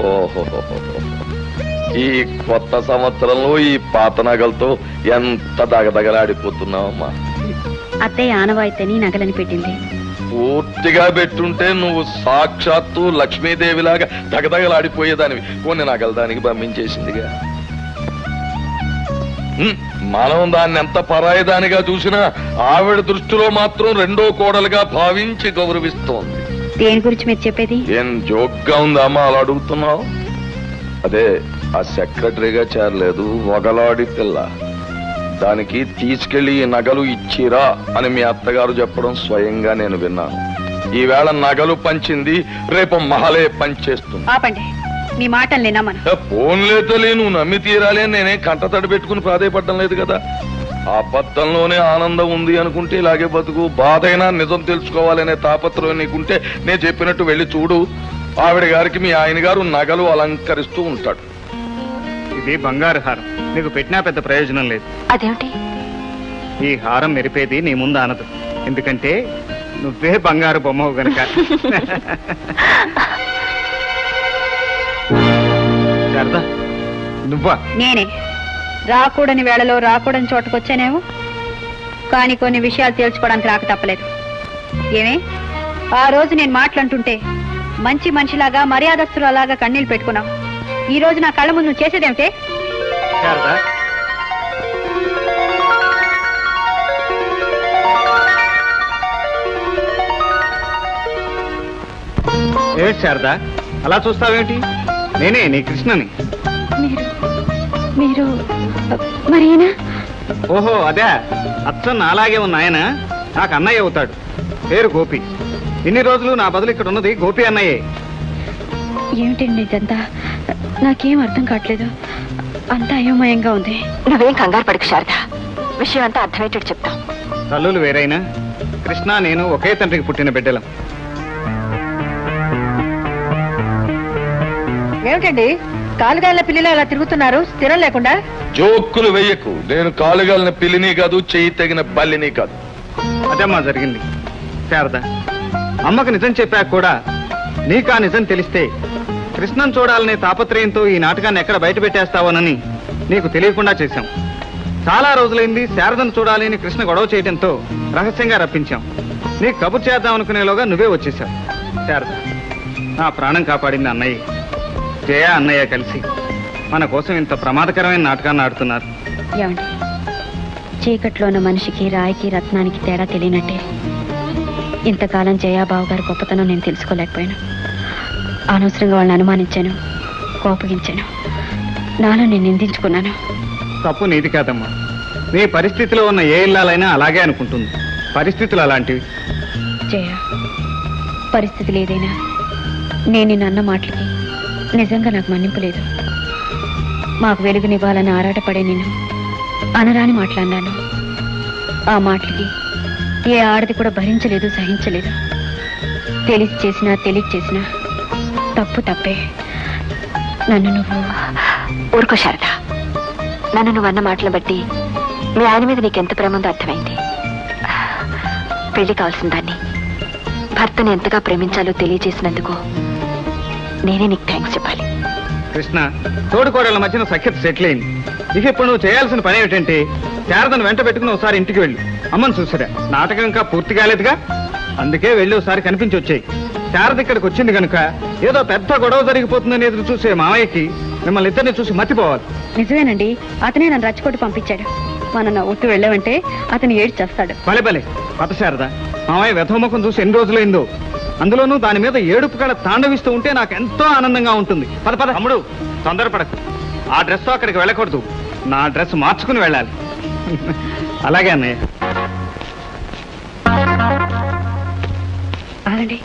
ఓహో ఈ కొత్త సంవత్సరంలో ఈ పాత నగలతో ఎంత దగదగలాడిపోతున్నావమ్మా. అత్తయ్య ఆనవాయితని నగలని పెట్టింది. పూర్తిగా పెట్టుంటే నువ్వు సాక్షాత్తు లక్ష్మీదేవిలాగా దగదగలాడిపోయేదానివి. కొన్ని నగలు దానికి పంపించేసిందిగా. మనం దాన్ని ఎంత పరాయిదానిగా చూసినా ఆవిడ దృష్టిలో మాత్రం రెండో కోడలుగా భావించి గౌరవిస్తోంది. దేని గురించి మీరు చెప్పేది? ఏం జోక్గా ఉందమ్మా అలా అడుగుతున్నావు? అదే ఆ సెక్రటరీగా చేరలేదు వగలాడి పిల్ల. దానికి తీసుకెళ్ళి ఈ నగలు ఇచ్చిరా అని మీ అత్తగారు చెప్పడం స్వయంగా నేను విన్నాను. ఈవేళ నగలు పంచింది రేపు మహలే పంచేస్తుంది. ఆపండి. మీ మాటల్ని నమ్మను. ఏ, ఫోన్లే తల్లి నువ్వు నమ్మి తీరాలి అని నేనే కంటతడి పెట్టుకుని ప్రాధేయపడడం లేదు కదా. అబద్ధంలోనే ఆనందం ఉంది అనుకుంటే ఇలాగే బతుకు. బాధైనా నిజం తెలుసుకోవాలనే తాపత్రయం నీకుంటే నేను చెప్పినట్టు వెళ్ళి చూడు. ఆవిడ గారికి మీ ఆయన గారు నగలు అలంకరిస్తూ ఉంటాడు. ఇది బంగారు హారం. నీకు పెట్టినా పెద్ద ప్రయోజనం లేదు. అదేమిటి? ఈ హారం మెరిపేది నీ ముందు ఆనదు. ఎందుకంటే నువ్వే బంగారు బొమ్మవు గనక. శారదా నువ్వా? నేనే. రాకూడని వేళలో రాకూడని చోటకొచ్చానేమో? కానీ కొన్ని విషయాలు తేల్చుకోవడానికి రాక తప్పలేదు. ఏమే? ఆ రోజు నేను మాట్లాడుతుంటే మంచి మనిషిలాగా మర్యాదస్తులు అలాగా కన్నీళ్ళు పెట్టుకున్నావు. ఈ రోజు నా కళ్ళ ముందు నువ్వు చేసేదేమిటే? శారదా. ఏమిటి శారదా? అలా చూస్తావేమిటి? నేనే నీ కృష్ణని. మీరు మీరు మరేనా? ఓహో అదే. అచ్చన్ నాలాగే ఉన్న ఆయన. నాకు అన్నయ్య అవుతాడు. పేరు గోపి. ఇన్ని రోజులు నా బదులు ఇక్కడ ఉన్నది గోపి అన్నయ్యే. ఏమిటండి ఇదంతా? నాకేం అర్థం కావట్లేదు. అంతా అయోమయంగా ఉంది. నువ్వేం కంగారు పడకు శారద. విషయం అంతా అర్థమయ్యేటట్టు చెప్తాం. తల్లులు వేరైనా? కృష్ణ నేను ఒకే తండ్రికి పుట్టిన బిడ్డలం. ఏమిటండి? కాలుగాల పిల్లలు అలా తిరుగుతున్నారు? స్థిరం లేకుండా? జోక్కులు వెయ్యకు నేను కాలుగాలిన పిల్లిని కాదు చెయ్యి తగిన బల్లిని కాదు. అదమ్మా జరిగింది. శారద అమ్మకు నిజం చెప్పాక కూడా నీకా నిజం తెలిస్తే కృష్ణను చూడాలనే తాపత్రయంతో ఈ నాటకాన్ని ఎక్కడ బయట పెట్టేస్తావోనని నీకు తెలియకుండా చేశాం. చాలా రోజులైంది శారదను చూడాలని కృష్ణ గొడవ చేయడంతో రహస్యంగా రప్పించాం. నీకు కబుర్ చేద్దాం అనుకునేలోగా నువ్వే వచ్చేసావు శారద నా ప్రాణం కాపాడింది అన్నయ్య. జయ అన్నయ్య కలిసి మన కోసం ఇంత ప్రమాదకరమైన నాటకాన్ని ఆడుతున్నారు. ఏమండి? చీకట్లో ఉన్న మనిషికి రాయికి రత్నానికి తేడా తెలియనట్టే. ఇంతకాలం జయాబాబు గారి గొప్పతనం నేను తెలుసుకోలేకపోయాను. అనవసరంగా వాళ్ళని అనుమానించాను కోపగించాను. నాలో నేను నిందించుకున్నాను. తప్పు నీది కాదమ్మా. నీ పరిస్థితిలో ఉన్న ఏ ఇల్లాలైనా అలాగే అనుకుంటుంది. పరిస్థితులు అలాంటివి. జయ పరిస్థితులు ఏదైనా. నేను నిన్న అన్న మాటలకి నిజంగా నాకు మన్నింపు లేదు. మాకు వెలుగునివ్వాలని ఆరాటపడే నేను అనరాని మాట్లాడినాను. ఆ మాటలకి ఏ ఆడది కూడా భరించలేదు సహించలేదు. తెలిసి చేసినా తెలియ చేసినా తప్పు తప్పే. నన్ను నువ్వు ఊరుకో శారద. నన్ను నువ్వు అన్న మాటలు బట్టి మీ ఆయన మీద నీకెంత ప్రేమ ఉందో అర్థమైంది. పెళ్ళి కావాల్సిన దాన్ని భర్తని ఎంతగా ప్రేమించాలో తెలియజేసినందుకు నేనే నీకు కృష్ణ తోడుకోడల మధ్యన సఖ్యత సెటిల్ అయింది ఇక ఇప్పుడు నువ్వు చేయాల్సిన పని ఏమిటంటే శారదను వెంట పెట్టుకుని ఒకసారి ఇంటికి వెళ్ళు. అమ్మని చూసారా. నాటకం ఇంకా పూర్తి కాలేదుగా? అందుకే వెళ్ళి ఒకసారి కనిపించి వచ్చాయి. శారద ఇక్కడికి వచ్చింది కనుక ఏదో పెద్ద గొడవ జరిగిపోతుందని ఎదురు చూసే మామయ్యకి మిమ్మల్ని ఇద్దరిని చూసి మర్చిపోవాలి నిజమేనండి. అతనే నన్ను రచ్చకొట్టి పంపించాడు. మనం నా ఒట్టు వెళ్ళామంటే అతను ఏడు చేస్తాడు భలే భలే పత శారద. మామయ్య వ్యధముఖం చూసి ఎన్ని రోజులైందో. అందులోనూ దాని మీద ఏడుపు కళ తాండవిస్తూ ఉంటే నాకు ఎంతో ఆనందంగా ఉంటుంది. పద పద. తమ్ముడు తొందరపడకు. ఆ డ్రెస్ అక్కడికి వెళ్ళకూడదు. నా డ్రెస్ మార్చుకుని వెళ్ళాలి. అలాగే అన్నయ్య. ఆగండి.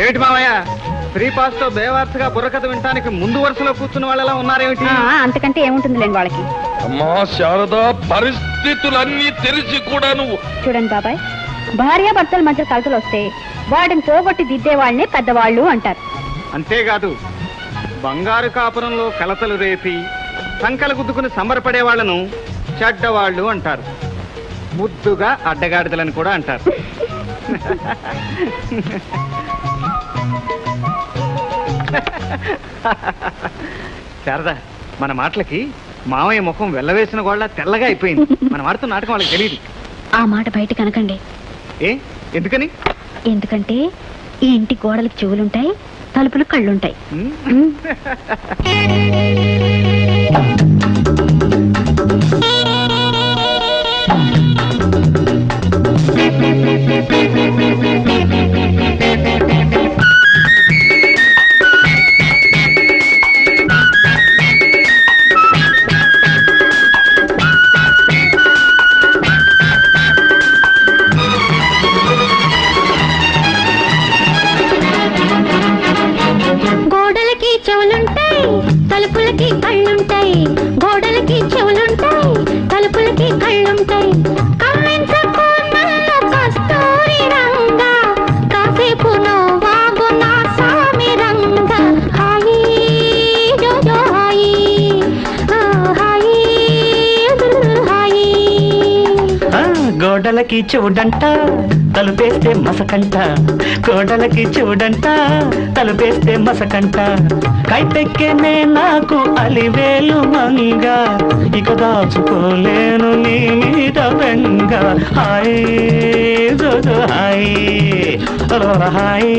ఏమిటి మామయ్య ఫ్రీ పాస్తో బేవార్తగా బుర్రకథ వినటానికి ముందు వరుసలో కూర్చున్న వాళ్ళలా ఉన్నారేమిటి? ఆ, అంతకంటే ఏముంటుందిలేండి వాళ్ళకి. అమ్మా శారద పరిస్థితులన్నీ తెలిసి కూడా నువ్వు చూడండి బాబాయ్ భార్య భర్తల మధ్య కలతలు వస్తే వాటిని పోగొట్టి దిద్దే వాళ్ళని పెద్దవాళ్ళు అంటారు. అంతేకాదు బంగారు కాపురంలో కలతలు రేపి సంకలు గుద్దుకుని సంబరపడే వాళ్ళను చెడ్డవాళ్ళు అంటారు. ముద్దుగా అడ్డగాడిదలని కూడా అంటారు. శారదా మన మాటలకి మామయ్య ముఖం వెళ్ళవేసిన గోళ్ళ తెల్లగా అయిపోయింది. మన మాటతో నాటకం వాళ్ళకి తెలియదు ఆ మాట బయట కనకండి. ఏ? ఎందుకని? ఎందుకంటే ఈ ఇంటి గోడలకు చెవులుంటాయి తలుపులు కళ్ళుంటాయి. కోడలకి గోడలకి చూడంట తలుపేస్తే మసకంట. గోడలకి చూడంట తలుపేస్తే మసకంట. కైపెక్కేనే నాకు అలివేలు మంగ ఇక దాచుకోలేను నీ మీద బెంగ. హాయ్ జోజో హాయ్. హాయ్.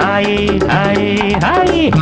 హాయ్ హాయ్ హాయ్.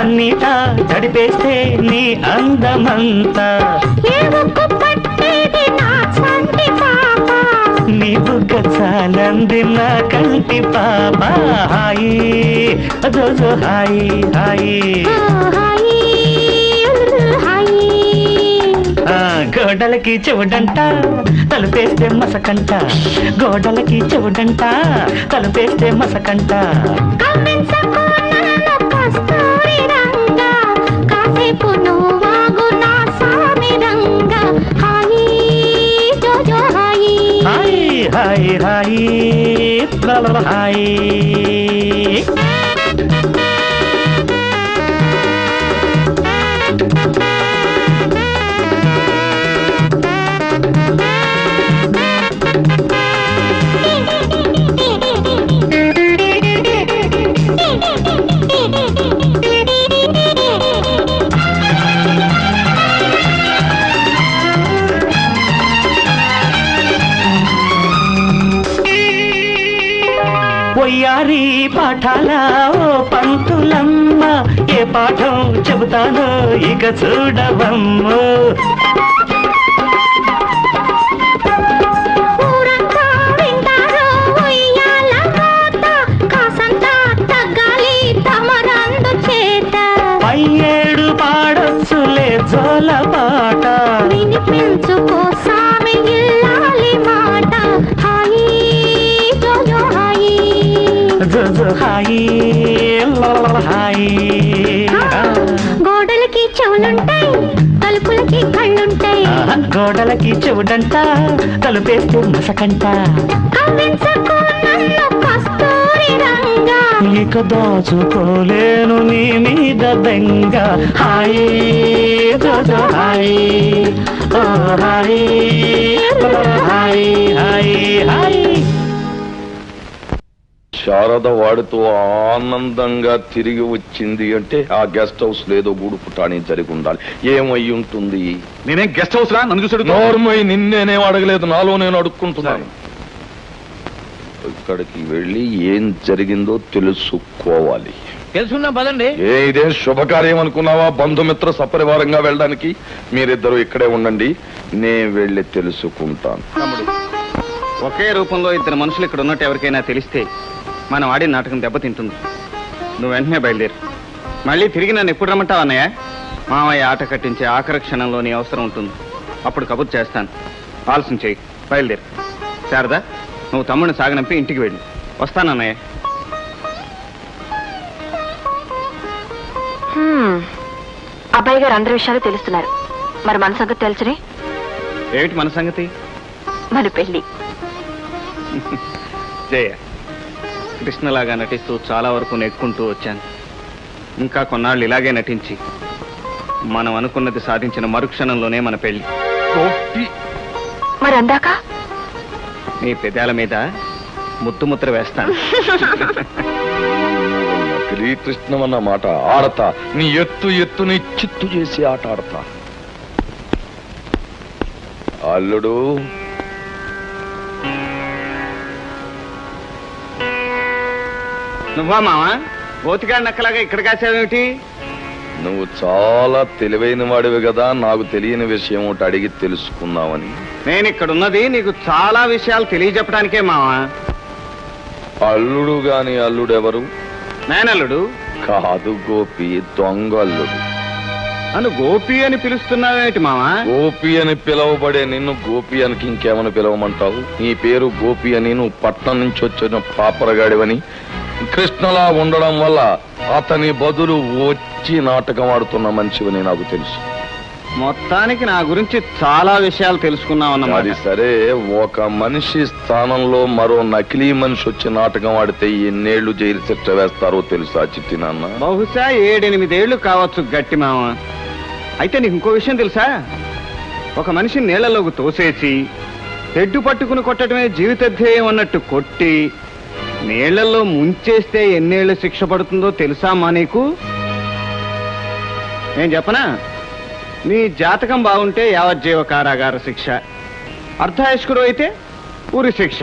పన్నీట తడిపేస్తే నీ అందమంతా. నా బుగ్గ చాలంది నా కంటి పాప. హాయి అజోజో హాయి హాయి. గోడలకి చెవుడంట తలుపేస్తే మసకంట. గోడలకి చెవుడంట తలుపేస్తే మసకంట. హాయ్ హాయ్ హాయ్ పాఠాల ఓ పంతులమ్మ ఏ పాఠం చెబుతానో ఇక చూడవమ్ము. ఏడు పాడొచ్చులే జోల పాట. వినిపించుకో హాయి. లలల హాయి. గోడలకి చెవులుంటాయి తలుపులకి కళ్ళుంటాయి. గోడలకి చెవుడంట తలుపేస్తే మసకంట ఇక దాచుకోలేను నీ మీద బెంగ హాయి. హాయి. హాయి. హాయి. శారద వాడితో ఆనందంగా తిరిగి వచ్చింది అంటే ఆ గెస్ట్ హౌస్ లేదో గూడు పుటాని జరిగి ఉండాలి. ఏమై ఉంటుంది? నేనేం గెస్ట్ హౌస్ రా? నన్ను చూసాడు. నోర్మై నిన్నేనేం అడగలేదు నాలో నేను అడుక్కుంటున్నాను. ఇక్కడికి వెళ్ళి ఏం జరిగిందో తెలుసుకోవాలి. తెలుసుకుందాం పదండి. ఏ ఇదే శుభకార్యం అనుకున్నావా? బంధుమిత్ర సపరివారంగా వెళ్ళడానికి మీరిద్దరూ ఇక్కడే ఉండండి. నేను వెళ్ళి తెలుసుకుంటాను. ఒకే రూపంలో ఇద్దరు మనుషులు ఇక్కడ ఉన్నట్టు ఎవరికైనా తెలిస్తే మనం ఆడిన నాటకం దెబ్బతింటుంది. నువ్వు వెంటనే బయలుదేరు. మళ్ళీ తిరిగి నన్ను ఎప్పుడు రమ్మంటావు అన్నయ్య? మామయ్య ఆట కట్టించే ఆఖరి క్షణంలో నీ అవసరం ఉంటుంది. అప్పుడు కబుర్ చేస్తాను. ఆలస్యం చేయి బయలుదేరు. శారదా నువ్వు తమ్ముడిని సాగనంపి ఇంటికి వెళ్ళు. వస్తానన్నయ్య. అబ్బాయి గారు అందరి విషయాలు తెలుస్తున్నారు. మరి మన సంగతి తెలుసునే? ఏమిటి మన సంగతి? మన పెళ్ళి జయ. కృష్ణలాగా నటిస్తూ చాలా వరకు నెక్కుంటూ వచ్చాను. ఇంకా కొన్నాళ్ళు ఇలాగే నటించి మనం అనుకున్నది సాధించిన మరుక్షణంలోనే మన పెళ్ళి మరి అందాక? నీ పెదాల మీద ముద్దు ముద్ర వేస్తాను. నకిలీ కృష్ణం అన్న మాట ఆడతా. నీ ఎత్తు ఎత్తుని చిత్తు చేసి ఆట ఆడతా. అల్లుడు. నువ్వా మావా? బోతిగాడి నక్కలాగా ఇక్కడ కాసావేమిటి? నువ్వు చాలా తెలివైన వాడివి కదా నాకు తెలియని విషయం ఒకటి అడిగి తెలుసుకుందామని. నేను ఇక్కడ ఉన్నది నీకు చాలా విషయాలు తెలియజెప్పడానికే మావా. అల్లుడు గాని అల్లుడెవరు? మేనల్లుడు. కాదు గోపి దొంగ అల్లుడు. నన్ను గోపి అని పిలుస్తున్నావేమిటి మావా? గోపి అని పిలవబడే నిన్ను గోపి అని ఇంకేమని పిలవమంటావు? నీ పేరు గోపి అని నువ్వు పట్నం నుంచి వచ్చిన పాపరగాడివని. కృష్ణలా ఉండడం వల్ల అతని బదులు వచ్చి నాటకం ఆడుతున్న మనిషివని నాకు తెలుసు. మొత్తానికి నా గురించి చాలా విషయాలు తెలుసుకున్నావు అది అన్నమాట సరే ఒక మనిషి స్థానంలో మరో నకిలీ మనిషి వచ్చి నాటకం ఆడితే ఎన్నేళ్ళు జైలు శిక్ష వేస్తారో తెలుసా చిట్టి నాన్న? బహుశా ఏడెనిమిదేళ్ళు కావచ్చు గట్టి మామ. అయితే నీకు ఇంకో విషయం తెలుసా? ఒక మనిషిని నీళ్ళలోకి తోసేసి తెడ్డు పట్టుకుని కొట్టడమే జీవిత ధ్యేయం అన్నట్టు కొట్టి నీళ్ళలో ముంచేస్తే ఎన్నేళ్ళు శిక్ష పడుతుందో తెలుసా మా నీకు? నేను చెప్పనా? నీ జాతకం బాగుంటే యావజ్జీవ కారాగార శిక్ష. అర్ధాయుష్కుడు అయితే ఉరి శిక్ష.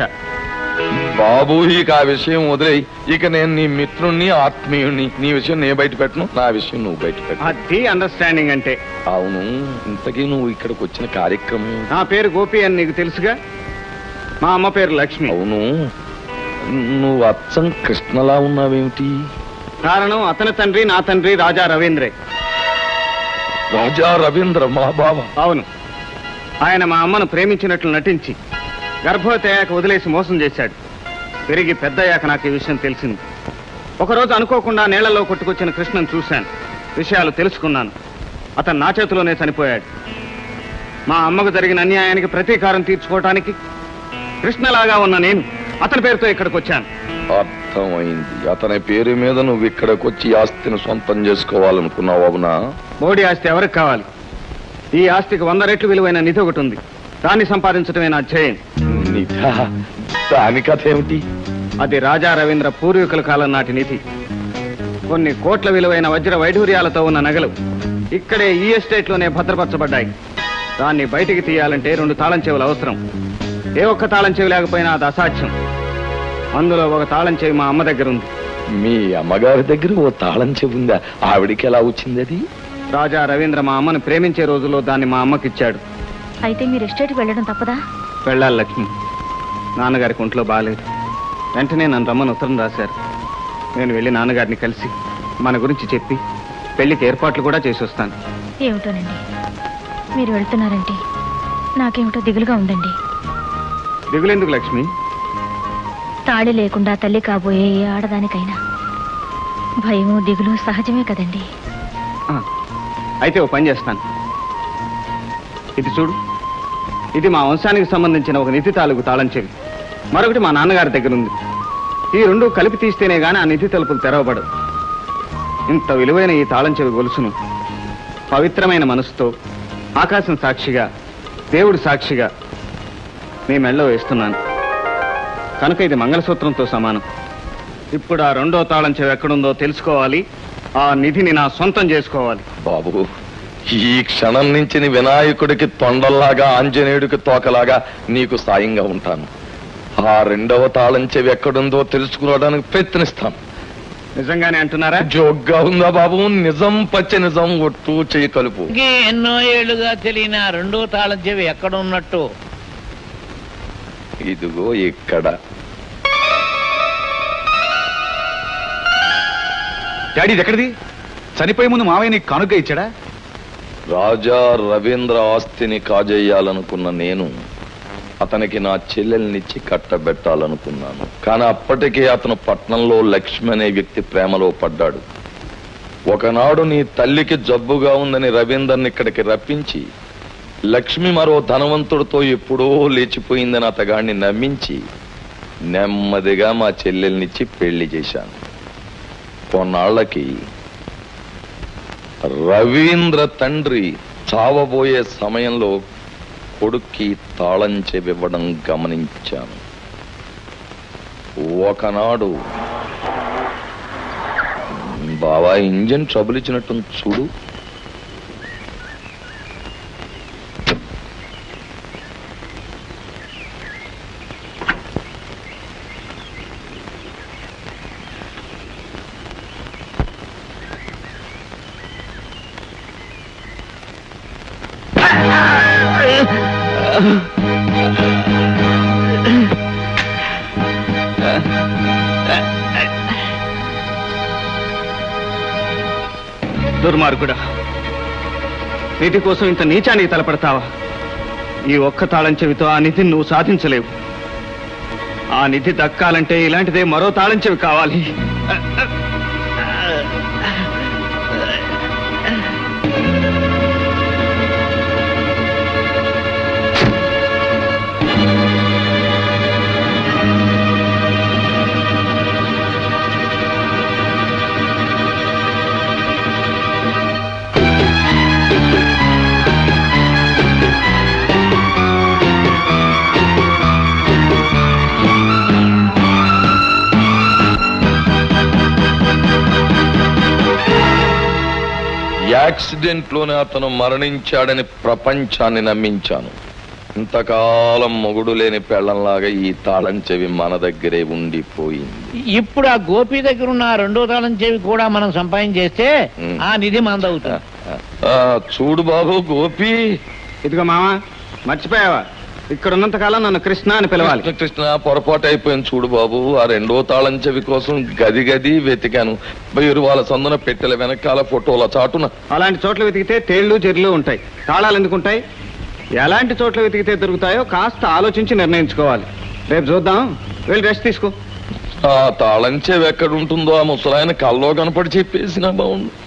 బాబు ఇక ఆ విషయం వదిలేయి. ఇక నేను నీ మిత్రుణ్ణి ఆత్మీయుణ్ణి నీ విషయం నేను బయట పెట్టను. నా విషయం నువ్వు బయట పెట్టు. అది అండర్స్టాండింగ్ అంటే. అవును. ఇంతకీ నువ్వు ఇక్కడికి వచ్చిన కార్యక్రమం నా పేరు గోపి అని నీకు తెలుసుగా? మా అమ్మ పేరు లక్ష్మి. అవును. నువ్వు అచ్చం కృష్ణలా ఉన్నావేమిటి? కారణం అతని తండ్రి నా తండ్రి రాజా రవీంద్రే. రాజా రవీంద్ర మా బావ అవును. ఆయన మా అమ్మను ప్రేమించినట్లు నటించి గర్భవతి అయ్యాక వదిలేసి మోసం చేశాడు. పెరిగి పెద్దయ్యాక నాకు ఈ విషయం తెలిసింది. ఒకరోజు అనుకోకుండా నీళ్ళలో కొట్టుకొచ్చిన కృష్ణను చూశాను. విషయాలు తెలుసుకున్నాను. అతను నా చేతిలోనే చనిపోయాడు. మా అమ్మకు జరిగిన అన్యాయానికి ప్రతీకారం తీర్చుకోవటానికి కృష్ణలాగా ఉన్న నేను అతని పేరుతో ఇక్కడికి వచ్చాను అర్థమైంది. అతని పేరు మీద నువ్వు ఇక్కడికి వచ్చి ఆస్తిని సొంతం చేసుకోవాలనుకున్నావు అవునా? మోడీ ఆస్తి ఎవరికి కావాలి? ఈ ఆస్తికి వంద రెట్లు విలువైన నిధి ఒకటి ఉంది. దాన్ని సంపాదించడమే నా ధ్యేయం. దాని కథ ఏమిటి? అది రాజా రవీంద్ర పూర్వీకుల కాలం నాటి నిధి. కొన్ని కోట్ల విలువైన వజ్ర వైఢూర్యాలతో ఉన్న నగలు ఇక్కడే ఈ ఎస్టేట్లోనే భద్రపరచబడ్డాయి. దాన్ని బయటికి తీయాలంటే రెండు తాళం చెవులు అవసరం. ఏ ఒక్క తాళం చెవి లేకపోయినా అది అసాధ్యం. అందులో ఒక తాళం చెవి మా అమ్మ దగ్గర ఉంది. మీ అమ్మగారి దగ్గర ఓ తాళం చెబుందా ఆవిడికి ఎలా వచ్చింది అది? రాజా రవీంద్ర మా అమ్మను ప్రేమించే రోజుల్లో దాన్ని మా అమ్మకిచ్చాడు అయితే మీరు ఎస్టేట్కి వెళ్ళడం తప్పదా? వెళ్ళాలి లక్ష్మి. నాన్నగారికి ఒంట్లో బాగాలేదు వెంటనే నన్ను రమ్మని ఉత్తరం రాశారు. నేను వెళ్ళి నాన్నగారిని కలిసి మన గురించి చెప్పి పెళ్ళికి ఏర్పాట్లు కూడా చేసి వస్తాను ఏమిటోనండి? మీరు వెళ్తున్నారంటే నాకేమిటో దిగులుగా ఉందండి. దిగులెందుకు లక్ష్మి? తాళి లేకుండా తల్లి కాబోయే ఏ ఆడదానికైనా భయము దిగులు సహజమే కదండి. ఆ, అయితే ఓ పని చేస్తాను. ఇది చూడు ఇది మా వంశానికి సంబంధించిన ఒక నిధి తాలూకు తాళం చెవి. మరొకటి మా నాన్నగారి దగ్గర ఉంది ఈ రెండు కలిపి తీస్తేనే గానీ ఆ నిధి తలుపులు తెరవబడవు. ఇంత విలువైన ఈ తాళం చెవి గొలుసును పవిత్రమైన మనసుతో ఆకాశం సాక్షిగా దేవుడు సాక్షిగా మీ మెళ్ళో వేస్తున్నాను. కనుక ఇది మంగళసూత్రంతో సమానం. ఇప్పుడు ఆ రెండో తాళం చెవి ఎక్కడుందో తెలుసుకోవాలి. ఆ నిధిని నా సొంతం చేసుకోవాలి. బాబు ఈ క్షణం నుంచి నీ వినాయకుడికి తొండల్లాగా ఆంజనేయుడికి తోకలాగా నీకు సాయంగా ఉంటాను. ఆ రెండవ తాళం చెవి ఎక్కడుందో తెలుసుకోవడానికి ప్రయత్నిస్తాను. నిజంగానే అంటున్నారా? జోగ్గా ఉందా బాబు? నిజం పచ్చ నిజం ఒట్టు చెయ్యి కలుపు. ఇంకే ఎన్నో ఏళ్ళుగా తెలియని ఆ రెండో తాళం చెవి ఎక్కడ ఉన్నట్టు ఇదిగో ఇక్కడ. డాడీ ఇది ఎక్కడిది చనిపోయే ముందు మావయ్య నీకు కానుక ఇచ్చాడా? రాజా రవీంద్ర ఆస్తిని కాజేయాలనుకున్న నేను అతనికి నా చెల్లెల్నిచ్చి కట్టబెట్టాలనుకున్నాను. కానీ అప్పటికే అతను పట్నంలో లక్ష్మి అనే వ్యక్తి ప్రేమలో పడ్డాడు. ఒకనాడు నీ తల్లికి జబ్బుగా ఉందని రవీందర్ని ఇక్కడికి రప్పించి లక్ష్మి మరో ధనవంతుడితో ఎప్పుడో లేచిపోయిందని అతగాడిని నమ్మించి నెమ్మదిగా మా చెల్లెల్నిచ్చి పెళ్ళి చేశాను. కొన్నాళ్ళకి రవీంద్ర తండ్రి చావబోయే సమయంలో కొడుక్కి తాళం చెవివ్వడం గమనించాను. ఒకనాడు బావా ఇంజన్ ట్రబుల్ ఇచ్చినట్టు చూడు. దుర్మార్గుడా. నీటి కోసం ఇంత నీచానికి తలపడతావా? ఈ ఒక్క తాళం చెవితో ఆ నిధిని నువ్వు సాధించలేవు. ఆ నిధి దక్కాలంటే ఇలాంటిదే మరో తాళం చెవి కావాలి. యాక్సిడెంట్లోనే అతను మరణించాడని ప్రపంచాన్ని నమ్మించాను. ఇంతకాలం మొగుడు లేని పెళ్ళంలాగా ఈ తాళం చెవి మన దగ్గరే ఉండిపోయింది. ఇప్పుడు ఆ గోపి దగ్గర ఉన్న రెండో తాళం చెవి కూడా మనం సంపాదించేస్తే. ఆ నిధి మందవుతుంది ఆ, చూడు బాబు గోపి. ఇదిగో మావా మర్చిపోయావా? ఇక్కడ ఉన్నంత కాలం నన్ను కృష్ణ అని పిలవాలి. కృష్ణ పొరపాటు అయిపోయింది చూడు బాబు. ఆ రెండో తాళం చెవి కోసం గది గది వెతికాను. బయరు వాళ్ళ సందున పెట్టెల వెనకాల ఫోటోల చాటున. అలాంటి చోట్ల వెతికితే తేళ్ళు చెర్లు ఉంటాయి. తాళాలు ఎందుకు ఉంటాయి ఎలాంటి చోట్ల వెతికితే దొరుకుతాయో కాస్త ఆలోచించి నిర్ణయించుకోవాలి. రేపు చూద్దాం. వెళ్ళి రెస్ట్ తీసుకో. ఆ తాళం చెవి ఎక్కడ ఉంటుందో ఆ ముసలాయన కల్లో కనపడి చెప్పేసిన బాగుండు